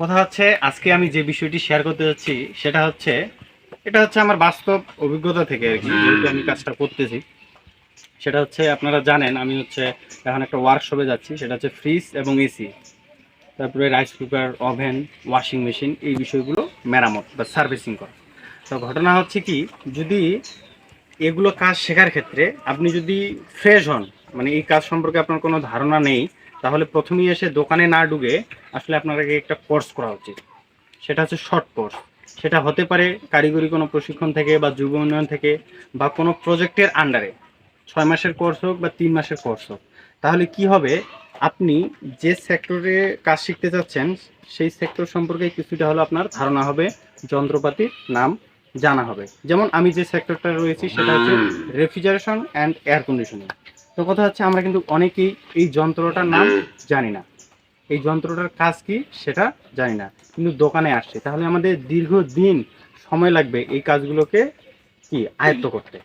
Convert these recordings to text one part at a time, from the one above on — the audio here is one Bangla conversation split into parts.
কথা হচ্ছে, আজকে আমি যে বিষয়টি শেয়ার করতে যাচ্ছি, সেটা হচ্ছে, এটা হচ্ছে আমার বাস্তব অভিজ্ঞতা থেকে আর কি, যেহেতু আমি কাজটা করতেছি। সেটা হচ্ছে, আপনারা জানেন, আমি হচ্ছে এখন একটা ওয়ার্কশপে যাচ্ছি, সেটা হচ্ছে ফ্রিজ এবং এসি তারপরে rice cooker oven washing machine এই বিষয়গুলো মেরামত বা সার্ভিসিং করা। তো ঘটনা হচ্ছে কি, যদি এগুলো কাজ শেখার ক্ষেত্রে আপনি যদি ফ্রেশ হন মানে এই কাজ সম্পর্কে আপনার কোনো ধারণা নেই তাহলে প্রথমেই এসে দোকানে না ডুবে আসলে আপনাকে একটা কোর্স করা উচিত। সেটা হচ্ছে শর্ট কোর্স সেটা হতে পারে কারিগরি কোনো প্রশিক্ষণ থেকে বা যুব উন্নয়ন থেকে বা কোনো প্রজেক্টের আন্ডারে ছয় মাসের কোর্স হোক বা তিন মাসের কোর্স হোক। তাহলে কি হবে? আপনি যে সেক্টরে কাজ শিখতে চাচ্ছেন সেই সেক্টর সম্পর্কে কিছুটা হলো আপনার ধারণা হবে যন্ত্রপাতির নাম জানা হবে। যেমন আমি যে সেক্টরটা রয়েছি সেটা হচ্ছে রেফ্রিজারেশন অ্যান্ড এয়ার কন্ডিশনিং তো কথা হচ্ছে আমরা কিন্তু অনেকেই এই যন্ত্রটার নাম জানি না। এই যন্ত্রটার কাজ কি সেটা জানি না। কিন্তু দোকানে আসছে। তাহলে আমাদের দীর্ঘদিন সময় লাগবে এই কাজগুলোকে কি আয়ত্ত করতে।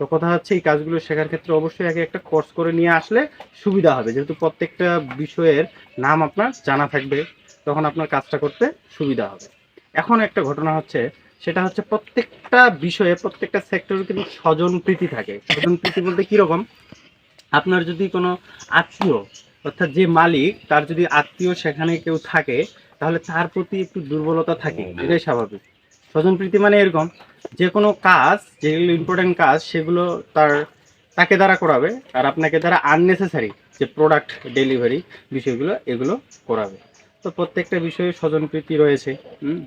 তো কথা হচ্ছে এই কাজগুলো শেখার ক্ষেত্রে অবশ্যই আগে একটা কোর্স করে নিয়ে আসলে সুবিধা হবে। যেহেতু প্রত্যেকটা বিষয়ের নাম আপনার জানা থাকবে, তখন আপনার কাজটা করতে সুবিধা হবে। এখন একটা ঘটনা হচ্ছে, সেটা হচ্ছে প্রত্যেকটা বিষয়ে, প্রত্যেকটা সেক্টরে কিন্তু স্বজন প্রীতি থাকে। স্বজন প্রীতি বলতে কীরকম? আপনার যদি কোনো আত্মীয় অর্থাৎ যে মালিক তার যদি আত্মীয় সেখানে কেউ থাকে তাহলে তার প্রতি একটু দুর্বলতা থাকে। এটাই স্বাভাবিক। স্বজন প্রীতি মানে এরকম যে কোনো কাজ যেগুলো ইম্পর্টেন্ট কাজ সেগুলো তার তাকে দ্বারা করাবে। আর আপনাকে দ্বারা আননেসেসারি যে প্রোডাক্ট ডেলিভারি বিষয়গুলো এগুলো করাবে। তো প্রত্যেকটা বিষয়ে স্বজনপ্রীতি রয়েছে। হুম।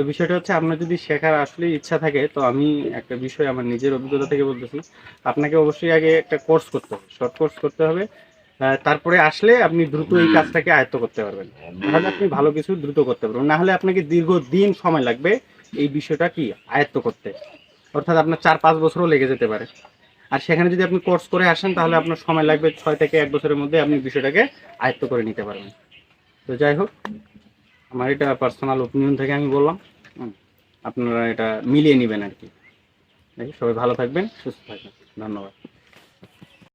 তো বিষয়টা হচ্ছে আপনার যদি শেখার আসলে ইচ্ছা থাকে তো আমি একটা বিষয় আমার নিজের অভিজ্ঞতা থেকে বলতেছি। আপনাকে অবশ্যই আগে একটা কোর্স করতে হবে শর্ট কোর্স করতে হবে। তারপরে আসলে আপনি দ্রুত এই কাজটাকে আয়ত্ত করতে পারবেন। তাহলে আপনি ভালো কিছু দ্রুত করতে পারবেন। না হলে আপনাকে দীর্ঘদিন সময় লাগবে এই বিষয়টা কি আয়ত্ত করতে। অর্থাৎ আপনার চার পাঁচ বছরও লেগে যেতে পারে। আর সেখানে যদি আপনি কোর্স করে আসেন তাহলে আপনার সময় লাগবে ছয় থেকে এক বছরের মধ্যে আপনি বিষয়টাকে আয়ত্ত করে নিতে পারবেন। তো যাই হোক আমার এটা পার্সোনাল ওপিনিয়ন থেকে আমি বললাম। আপনারা এটা মিলিয়ে নেবেন আর কি। সবাই ভালো থাকবেন সুস্থ থাকবেন। ধন্যবাদ।